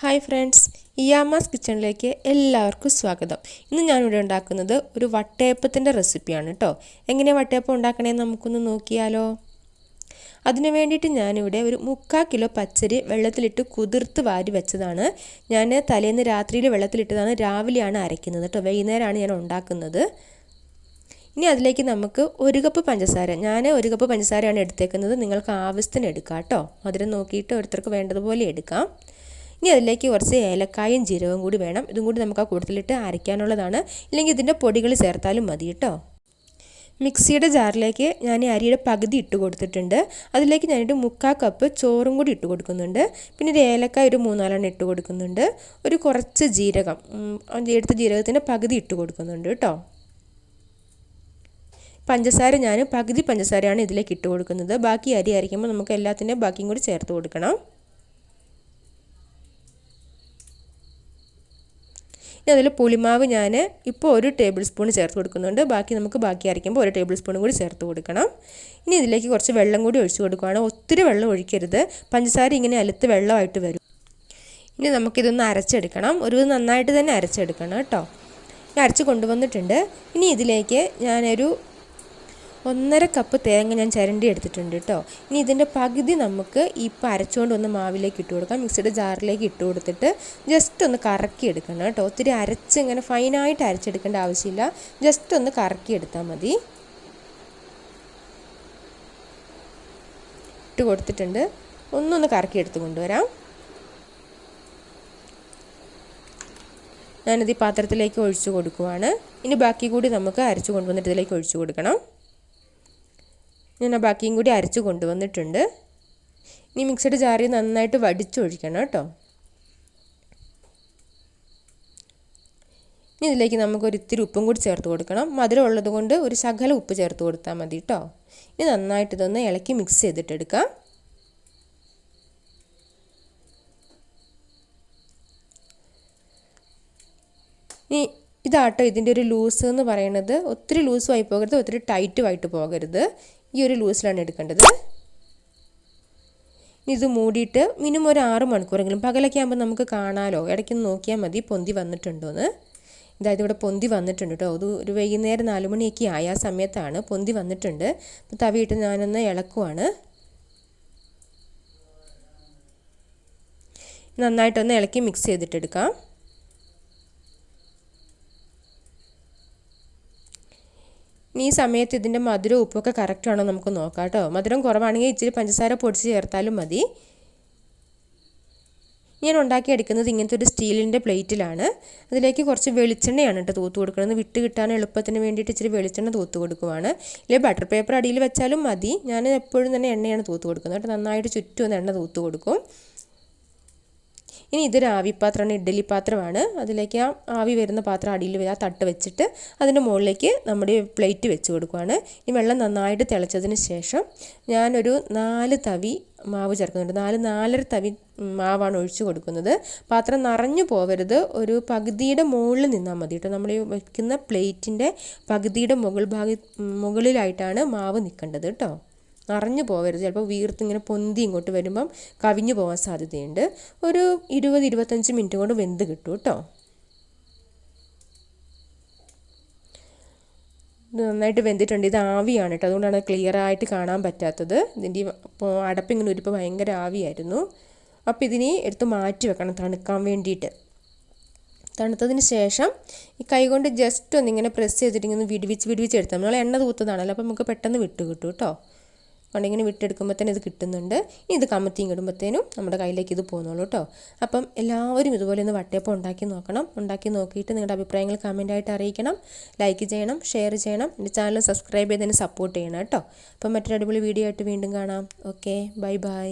Hi friends ഇയാമാസ് കിച്ചണിലേക്ക് എല്ലാവർക്കും സ്വാഗതം. ഇന്ന് ഞാനിവിടെ ഉണ്ടാക്കുന്നത് ഒരു വട്ടയപ്പത്തിന്റെ റെസിപ്പിയാണ് കേട്ടോ എങ്ങനെ വട്ടയപ്പം ഉണ്ടാക്കണേന്ന് നമുക്കൊന്ന് നോക്കിയാലോ? അതിനു വേണ്ടിയിട്ട് ഞാനിവിടെ ഒരു മുക്കാൽ കിലോ പച്ചരി വെള്ളത്തിലിട്ട് കുതിർത്ത് വാരി വെച്ചതാണ്. ഞാൻ തലേന്ന് രാത്രിയിൽ വെള്ളത്തിലിട്ടതാണ് രാവിലെയാണ് അരയ്ക്കുന്നത് കേട്ടോ വൈകുന്നേരമാണ് ഞാൻ ഉണ്ടാക്കുന്നത്. ഇനി അതിലേക്ക് നമുക്ക് ഒരു കപ്പ് പഞ്ചസാര ഞാൻ ഒരു കപ്പ് പഞ്ചസാരയാണ് എടുത്തേക്കുന്നത്. നിങ്ങൾക്ക് ആവശ്യത്തിന് എടുക്കാം കേട്ടോ മധുരം നോക്കിയിട്ട് ഓരോരുത്തർക്ക് വേണ്ടതുപോലെ എടുക്കാം. ഇനി അതിലേക്ക് കുറച്ച് ഏലക്കായും ജീരകവും കൂടി വേണം. ഇതും കൂടി നമുക്ക് ആ കൂട്ടത്തിലിട്ട് അരയ്ക്കാനുള്ളതാണ്. ഇല്ലെങ്കിൽ ഇതിന്റെ പൊടികൾ ചേർത്താലും മതി കേട്ടോ. മിക്സിയുടെ ജാറിലേക്ക് ഞാൻ അരിയുടെ പകുതി ഇട്ട് കൊടുത്തിട്ടുണ്ട്. അതിലേക്ക് ഞാനൊരു മുക്കാൽ കപ്പ് ചോറും കൂടി ഇട്ട് കൊടുക്കുന്നുണ്ട്. പിന്നെ ഒരു ഏലക്കായ ഒരു മൂന്നാലെണ്ണം ഇട്ട് കൊടുക്കുന്നുണ്ട്. ഒരു കുറച്ച് ജീരകം എടുത്ത ജീരകത്തിന്റെ പകുതി ഇട്ട് കൊടുക്കുന്നുണ്ട് കേട്ടോ. പഞ്ചസാര ഞാൻ പകുതി പഞ്ചസാരയാണ് ഇതിലേക്ക് ഇട്ട് കൊടുക്കുന്നത്. ബാക്കി അരി അരയ്ക്കുമ്പോൾ നമുക്ക് എല്ലാത്തിന്റെയും ബാക്കിയും കൂടി ചേർത്ത് കൊടുക്കണം. ഇനി അതിൽ പുളിമാവ് ഞാൻ ഇപ്പോൾ ഒരു ടേബിൾ സ്പൂൺ ചേർത്ത് കൊടുക്കുന്നുണ്ട്. ബാക്കി നമുക്ക് ബാക്കി അരയ്ക്കുമ്പോൾ ഒരു ടേബിൾ സ്പൂൺ കൂടി ചേർത്ത് കൊടുക്കണം. ഇനി ഇതിലേക്ക് കുറച്ച് വെള്ളം കൂടി ഒഴിച്ച് കൊടുക്കുകയാണ് ഒത്തിരി വെള്ളം ഒഴിക്കരുത്. പഞ്ചസാര ഇങ്ങനെ അലുത്ത് വെള്ളമായിട്ട് വരും. ഇനി നമുക്കിതൊന്ന് അരച്ചെടുക്കണം. ഒരു നന്നായിട്ട് തന്നെ അരച്ചെടുക്കണം കേട്ടോ. അരച്ച് കൊണ്ടുവന്നിട്ടുണ്ട്. ഇനി ഇതിലേക്ക് ഞാനൊരു ഒന്നര കപ്പ് തേങ്ങ ഞാൻ ചിരണ്ടി എടുത്തിട്ടുണ്ട് കേട്ടോ ഇനി ഇതിന്റെ പകുതി നമുക്ക് ഇപ്പോൾ അരച്ചുകൊണ്ട് ഒന്ന് മാവിലേക്ക് ഇട്ട് കൊടുക്കാം. മിക്സിയുടെ ജാറിലേക്ക് ഇട്ട് കൊടുത്തിട്ട് ജസ്റ്റ് ഒന്ന് കറക്കി എടുക്കണം കേട്ടോ ഒത്തിരി അരച്ച് ഇങ്ങനെ ഫൈനായിട്ട് അരച്ചെടുക്കേണ്ട ആവശ്യമില്ല. ജസ്റ്റ് ഒന്ന് കറക്കി എടുത്താൽ മതി. ഇട്ട് കൊടുത്തിട്ടുണ്ട്. ഒന്നൊന്ന് കറക്കി എടുത്ത് കൊണ്ടുവരാം. ഞാനിത് ഈ പാത്രത്തിലേക്ക് ഒഴിച്ചു കൊടുക്കുവാണ്. ഇനി ബാക്കി കൂടി നമുക്ക് അരച്ചു കൊണ്ടുവന്നിട്ട് ഇതിലേക്ക് ഒഴിച്ചു കൊടുക്കണം. ഞാൻ ആ ബാക്കിയും കൂടി അരച്ച് കൊണ്ടുവന്നിട്ടുണ്ട്. ഇനി മിക്സഡ് ജാറിൽ നന്നായിട്ട് വടിച്ചൊഴിക്കണം കേട്ടോ. ഇനി ഇതിലേക്ക് നമുക്കൊരു ഇത്തിരി ഉപ്പും കൂടി ചേർത്ത് കൊടുക്കണം. മധുരം ഉള്ളത് കൊണ്ട് ഒരു ശകല ഉപ്പ് ചേർത്ത് കൊടുത്താൽ മതി കേട്ടോ. ഇനി നന്നായിട്ട് ഇതൊന്ന് ഇളക്കി മിക്സ് ചെയ്തിട്ടെടുക്കാം. ഇനി ഇതാട്ടോ ഇതിന്റെ ഒരു ലൂസ് എന്ന് പറയുന്നത്. ഒത്തിരി ലൂസുമായി പോകരുത് ഒത്തിരി ടൈറ്റുമായിട്ട് പോകരുത്. ഈ ഒരു ലൂസിലാണ് എടുക്കേണ്ടത്. ഇത് മൂടിയിട്ട് മിനിമം ഒരു ആറ് മണിക്കൂറെങ്കിലും പകലൊക്കെ ആകുമ്പോൾ നമുക്ക് കാണാമല്ലോ ഇടയ്ക്ക് നോക്കിയാൽ മതി പൊന്തി വന്നിട്ടുണ്ടോയെന്ന് ഇതായത് ഇവിടെ പൊന്തി വന്നിട്ടുണ്ട് കേട്ടോ അത് ഒരു വൈകുന്നേരം നാല് മണിയൊക്കെ ആയ ആ സമയത്താണ് പൊന്തി വന്നിട്ടുണ്ട്. അപ്പോൾ തവിയിട്ട് ഞാനൊന്ന് ഇളക്കുവാണ്. നന്നായിട്ടൊന്ന് ഇളക്കി മിക്സ് ചെയ്തിട്ടെടുക്കാം. ഈ സമയത്ത് ഇതിന്റെ മധുരം ഉപ്പൊക്കെ കറക്റ്റ് ആണോ നമുക്ക് നോക്കാം കേട്ടോ. മധുരം കുറവാണെങ്കിൽ ഇച്ചിരി പഞ്ചസാര പൊടിച്ച് ചേർത്താലും മതി. ഞാൻ ഉണ്ടാക്കിയെടുക്കുന്നത് ഇങ്ങനത്തെ ഒരു സ്റ്റീലിന്റെ പ്ലേറ്റിലാണ്. അതിലേക്ക് കുറച്ച് വെളിച്ചെണ്ണയാണ് കേട്ടോ തൂത്ത് കൊടുക്കുന്നത്. വിട്ട് കിട്ടാൻ എളുപ്പത്തിന് വേണ്ടിയിട്ട് ഇച്ചിരി വെളിച്ചെണ്ണ തൂത്ത് കൊടുക്കുവാണ്. ഇല്ലെങ്കിൽ ബട്ടർ പേപ്പർ അടിയിൽ വെച്ചാലും മതി. ഞാൻ എപ്പോഴും തന്നെ എണ്ണയാണ് തൂത്ത് കൊടുക്കുന്നത്. കേട്ടോ നന്നായിട്ട് ചുറ്റും എണ്ണ തൂത്ത് കൊടുക്കും. ഇനി ഇതൊരു ആവിപ്പാത്രമാണ് ഇഡ്ഡലി പാത്രമാണ് അതിലേക്ക് ആ ആവി വരുന്ന പാത്രം അടിയിൽ ആ തട്ട് വെച്ചിട്ട് അതിന്റെ മുകളിലേക്ക് നമ്മുടെ പ്ലേറ്റ് വെച്ച് കൊടുക്കുകയാണ് ഈ വെള്ളം നന്നായിട്ട് തിളച്ചതിന് ശേഷം ഞാനൊരു നാല് തവി മാവ് ചേർക്കുന്നുണ്ട്. നാല് നാലര തവി മാവാണ് ഒഴിച്ചു കൊടുക്കുന്നത്. പാത്രം നിറഞ്ഞു പോവരുത്. ഒരു പകുതിയുടെ മുകളിൽ നിന്നാൽ മതി കേട്ടോ. നമ്മൾ വയ്ക്കുന്ന പ്ലേറ്റിന്റെ പകുതിയുടെ മുകൾ ഭാഗ മുകളിലായിട്ടാണ് മാവ് നിൽക്കേണ്ടത് കേട്ടോ. നിറഞ്ഞു പോകരുത് ചിലപ്പോൾ വീർത്ത് ഇങ്ങനെ പൊന്തി ഇങ്ങോട്ട് വരുമ്പം കവിഞ്ഞു പോകാൻ സാധ്യതയുണ്ട്. ഒരു ഇരുപത് ഇരുപത്തഞ്ച് മിനിറ്റ് കൊണ്ട് വെന്ത് കിട്ടും കേട്ടോ നന്നായിട്ട് വെന്തിട്ടുണ്ട്. ഇത് ആവിയാണ് കേട്ടോ അതുകൊണ്ടാണ് ക്ലിയർ ആയിട്ട് കാണാൻ പറ്റാത്തത്. ഇതിന്റെ അടപ്പിങ്ങനെ ഒരുപ്പോൾ ഭയങ്കര ആവിയായിരുന്നു. അപ്പോൾ ഇതിനെ എടുത്ത് മാറ്റി വെക്കണം തണുക്കാൻ വേണ്ടിയിട്ട്. തണുത്തതിന് ശേഷം ഈ കൈ കൊണ്ട് ജസ്റ്റ് ഒന്നിങ്ങനെ പ്രസ് ചെയ്തിട്ട് ഇങ്ങനെ വിടിവിച്ച് വിടിവിച്ച് എടുത്താൽ നമ്മൾ എണ്ണ തൂത്തതാണല്ലോ. അപ്പോൾ നമുക്ക് പെട്ടെന്ന് വിട്ട് കിട്ടും കേട്ടോ അതുകൊണ്ട് ഇങ്ങനെ തന്നെ ഇത് കിട്ടുന്നുണ്ട്. ഇനി ഇത് കമത്തിയും ഇടുമ്പോഴത്തേനും നമ്മുടെ കയ്യിലേക്ക് ഇത് പോകുന്നുള്ളൂ കേട്ടോ. അപ്പം എല്ലാവരും ഇതുപോലെ ഒന്ന് വട്ടയപ്പം ഉണ്ടാക്കി നോക്കണം. ഉണ്ടാക്കി നോക്കിയിട്ട് നിങ്ങളുടെ അഭിപ്രായങ്ങൾ കമന്റായിട്ട് അറിയിക്കണം. ലൈക്ക് ചെയ്യണം ഷെയർ ചെയ്യണം. എന്റെ ചാനൽ സബ്സ്ക്രൈബ് ചെയ്തതിന് സപ്പോർട്ട് ചെയ്യണം കേട്ടോ. അപ്പം മറ്റൊരു അടിപൊളി വീഡിയോ ആയിട്ട് വീണ്ടും കാണാം. Okay bye bye